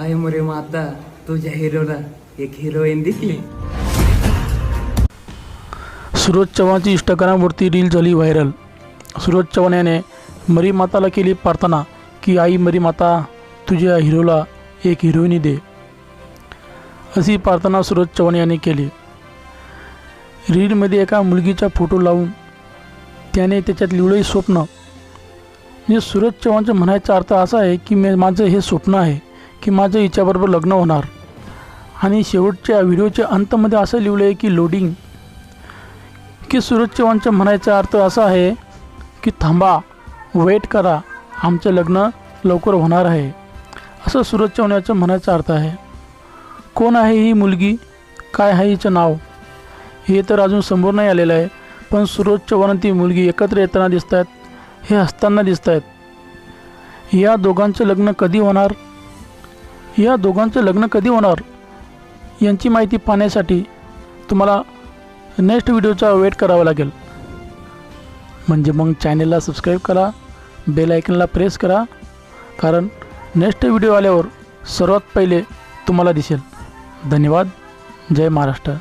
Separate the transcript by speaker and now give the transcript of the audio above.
Speaker 1: I मरे माता तुझ्या हिरोला एक हिरोईन दिसली
Speaker 2: सुरज चव्हाणची इंस्टाग्रामवरती रील झाली व्हायरल सुरज चव्हाण याने मरी माताला केली प्रार्थना की आई मरी माता तुझ्या हिरोला एक हिरोईनी दे. अशी प्रार्थना सुरज चव्हाण याने केली. रीलमध्ये एका मुलगीचा फोटो लावून त्याने त्याच्यात लिवलंही स्वप्न. म्हणजे सूरज चव्हाणचं म्हणायचा अर्थ असा आहे की मे माझं हे स्वप्न आहे. की माझं हिच्याबरोबर लग्न होणार. आणि शेवटच्या व्हिडिओच्या अंतमध्ये असं लिहिलं आहे की लोडिंग की सूरज चव्हाणचा म्हणायचा अर्थ असा आहे की थांबा वेट करा आमचं लग्न लवकर होणार आहे. असं सूरज चव्हाण याचं म्हणायचा अर्थ आहे. कोण आहे ही मुलगी? काय आहे हिचं नाव? हे तर अजून समोर नाही आलेलं आहे पण सूरज चव्हाण ती मुलगी एकत्र येताना दिसत आहेत हे हसताना दिसत आहेत या दोघांचं लग्न कधी होणार? या दोघांचं लग्न कधी होणार? यांची माहिती पाहण्यासाठी तुम्हाला नेक्स्ट व्हिडिओचा वेट करावा लागेल. म्हणजे मग चॅनेलला सबस्क्राईब करा बेल आयकनला प्रेस करा कारण नेक्स्ट व्हिडिओ आल्यावर सर्वात पहिले तुम्हाला दिसेल. धन्यवाद. जय महाराष्ट्र.